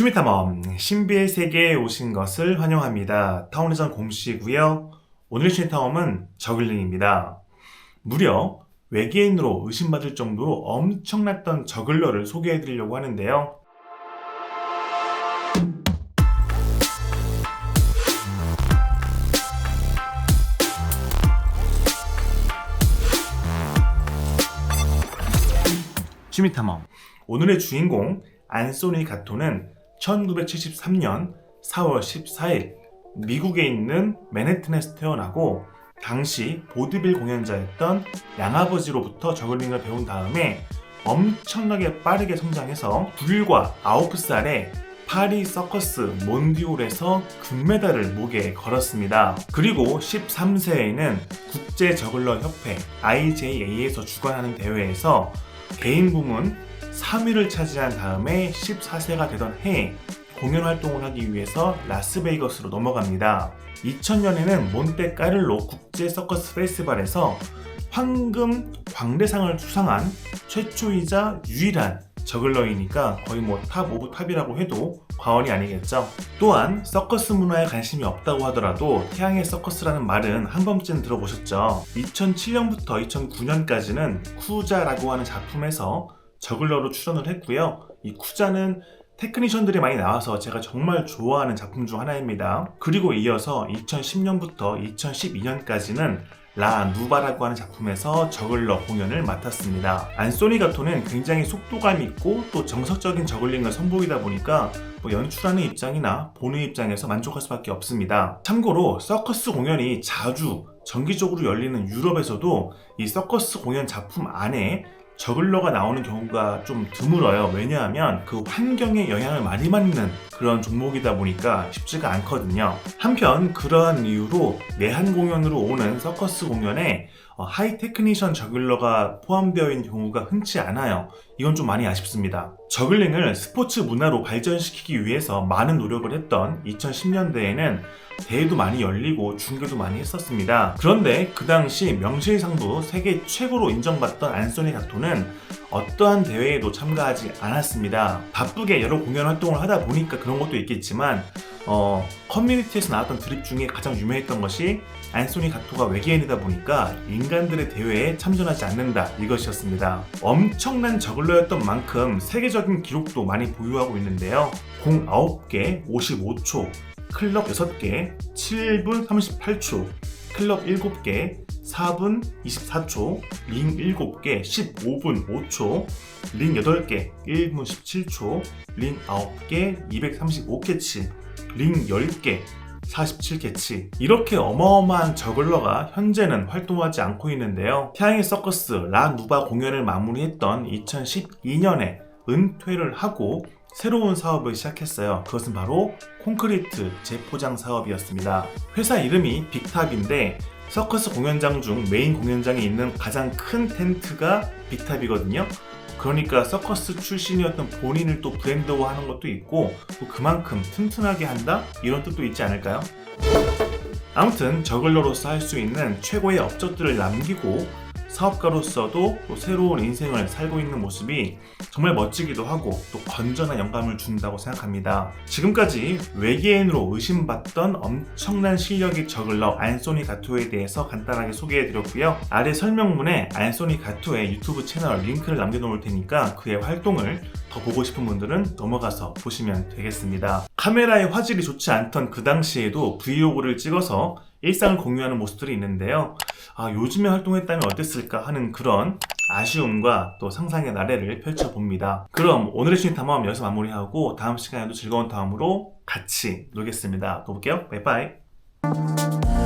취미탐험 신비의 세계에 오신 것을 환영합니다. 타운의전 공시고요. 오늘의 취미탐험은 저글링입니다. 무려 외계인으로 의심받을 정도로 엄청났던 저글러를 소개해드리려고 하는데요. 취미탐험 오늘의 주인공 안소니 가토는 1973년 4월 14일 미국에 있는 맨해튼에서 태어나고 당시 보드빌 공연자였던 양아버지로부터 저글링을 배운 다음에 엄청나게 빠르게 성장해서 불과 9살에 파리 서커스 몬디올에서 금메달을 목에 걸었습니다. 그리고 13세에는 국제 저글러 협회 IJA에서 주관하는 대회에서 개인 부문 3위를 차지한 다음에 14세가 되던 해에 공연 활동을 하기 위해서 라스베이거스로 넘어갑니다. 2000년에는 몬테카를로 국제 서커스 페스티벌에서 황금 광대상을 수상한 최초이자 유일한 저글러이니까 거의 뭐 탑 오브 탑이라고 해도 과언이 아니겠죠. 또한 서커스 문화에 관심이 없다고 하더라도 태양의 서커스라는 말은 한 번쯤 들어보셨죠. 2007년부터 2009년까지는 쿠자라고 하는 작품에서 저글러로 출연을 했고요. 이 쿠자는 테크니션들이 많이 나와서 제가 정말 좋아하는 작품 중 하나입니다. 그리고 이어서 2010년부터 2012년까지는 라 누바라고 하는 작품에서 저글러 공연을 맡았습니다. 안소니 가토는 굉장히 속도감 있고 또 정석적인 저글링을 선보이다 보니까 뭐 연출하는 입장이나 보는 입장에서 만족할 수밖에 없습니다. 참고로 서커스 공연이 자주 정기적으로 열리는 유럽에서도 이 서커스 공연 작품 안에 저글러가 나오는 경우가 좀 드물어요. 왜냐하면 그 환경에 영향을 많이 받는 그런 종목이다 보니까 쉽지가 않거든요. 한편 그러한 이유로 내한 공연으로 오는 서커스 공연에 어, 하이 테크니션 저글러가 포함되어 있는 경우가 흔치 않아요. 이건 좀 많이 아쉽습니다. 저글링을 스포츠 문화로 발전시키기 위해서 많은 노력을 했던 2010년대에는 대회도 많이 열리고 중계도 많이 했었습니다. 그런데 그 당시 명실상부 세계 최고로 인정받던 안소니 가토는 어떠한 대회에도 참가하지 않았습니다. 바쁘게 여러 공연 활동을 하다 보니까 그런 것도 있겠지만 어, 커뮤니티에서 나왔던 드립 중에 가장 유명했던 것이 안소니 가토가 외계인이다 보니까 인 간들의 대회에 참전하지 않는다 이것이었습니다. 엄청난 저글러였던 만큼 세계적인 기록도 많이 보유하고 있는데요. 공 9개 55초, 클럽 6개 7분 38초, 클럽 7개 4분 24초, 링 7개 15분 5초, 링 8개 1분 17초, 링 9개 235캐치, 링 10개 47캐치 이렇게 어마어마한 저글러가 현재는 활동하지 않고 있는데요. 태양의 서커스 라 누바 공연을 마무리했던 2012년에 은퇴를 하고 새로운 사업을 시작했어요. 그것은 바로 콘크리트 재포장 사업이었습니다. 회사 이름이 빅탑인데 서커스 공연장 중 메인 공연장에 있는 가장 큰 텐트가 빅탑이거든요. 그러니까 서커스 출신이었던 본인을 또 브랜드화하는 것도 있고 또 그만큼 튼튼하게 한다 이런 뜻도 있지 않을까요? 아무튼 저글러로서 할 수 있는 최고의 업적들을 남기고 사업가로서도 또 새로운 인생을 살고 있는 모습이 정말 멋지기도 하고 또 건전한 영감을 준다고 생각합니다. 지금까지 외계인으로 의심받던 엄청난 실력이 저글러 안소니 가토에 대해서 간단하게 소개해드렸고요. 아래 설명문에 안소니 가토의 유튜브 채널 링크를 남겨놓을 테니까 그의 활동을 더 보고 싶은 분들은 넘어가서 보시면 되겠습니다. 카메라의 화질이 좋지 않던 그 당시에도 브이로그를 찍어서 일상을 공유하는 모습들이 있는데요. 아, 요즘에 활동했다면 어땠을까 하는 그런 아쉬움과 또 상상의 나래를 펼쳐봅니다. 그럼 오늘의 신인 탐험 여기서 마무리하고 다음 시간에도 즐거운 탐험으로 같이 놀겠습니다. 또 볼게요. 바이바이.